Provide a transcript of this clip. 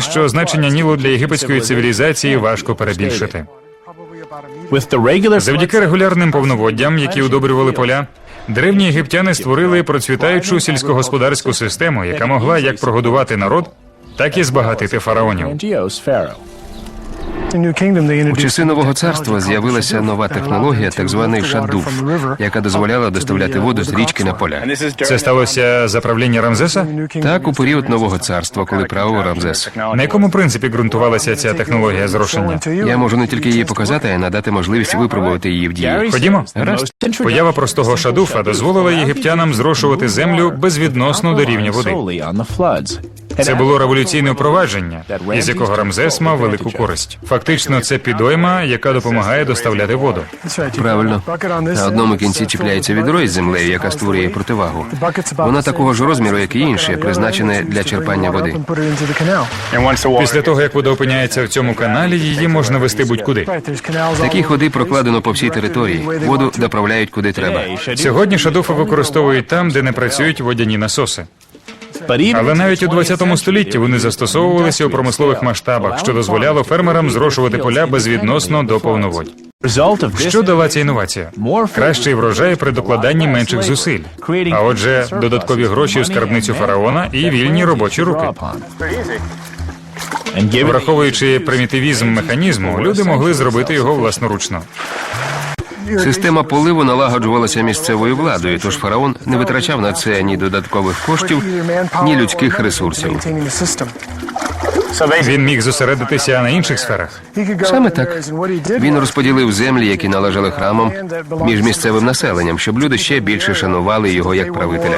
що значення Нілу для єгипетської цивілізації важко перебільшити. Завдяки регулярним повноводдям, які удобрювали поля, древні єгиптяни створили процвітаючу сільськогосподарську систему, яка могла як прогодувати народ, так і збагатити фараонів. У часи нового царства з'явилася нова технологія, так званий шадуф, яка дозволяла доставляти воду з річки на поля. Це сталося за правління Рамзеса? Так, у період нового царства, коли правив Рамзес. На якому принципі ґрунтувалася ця технологія зрошення? Я можу не тільки її показати, а й надати можливість випробувати її в дії. Ходімо. Гаразд. Поява простого шадуфа дозволила єгиптянам зрошувати землю безвідносно до рівня води. Це було революційне впровадження, із якого Рамзес мав велику користь. Фактично, це підойма, яка допомагає доставляти воду. Правильно. На одному кінці чіпляється відро із землею, яка створює противагу. Вона такого ж розміру, як і інші, призначене для черпання води. Після того, як вода опиняється в цьому каналі, її можна вести будь-куди. Такі ходи прокладено по всій території. Воду доправляють куди треба. Сьогодні шадуфи використовують там, де не працюють водяні насоси. Але навіть у 20 столітті вони застосовувалися у промислових масштабах, що дозволяло фермерам зрошувати поля безвідносно до повноводь. Що дала ця інновація? Кращий врожай при докладанні менших зусиль. А отже, додаткові гроші у скарбницю фараона і вільні робочі руки. Враховуючи примітивізм механізму, люди могли зробити його власноручно. Система поливу налагоджувалася місцевою владою, тож фараон не витрачав на це ні додаткових коштів, ні людських ресурсів. Він міг зосередитися на інших сферах. Саме так. Він розподілив землі, які належали храмам, між місцевим населенням, щоб люди ще більше шанували його як правителя.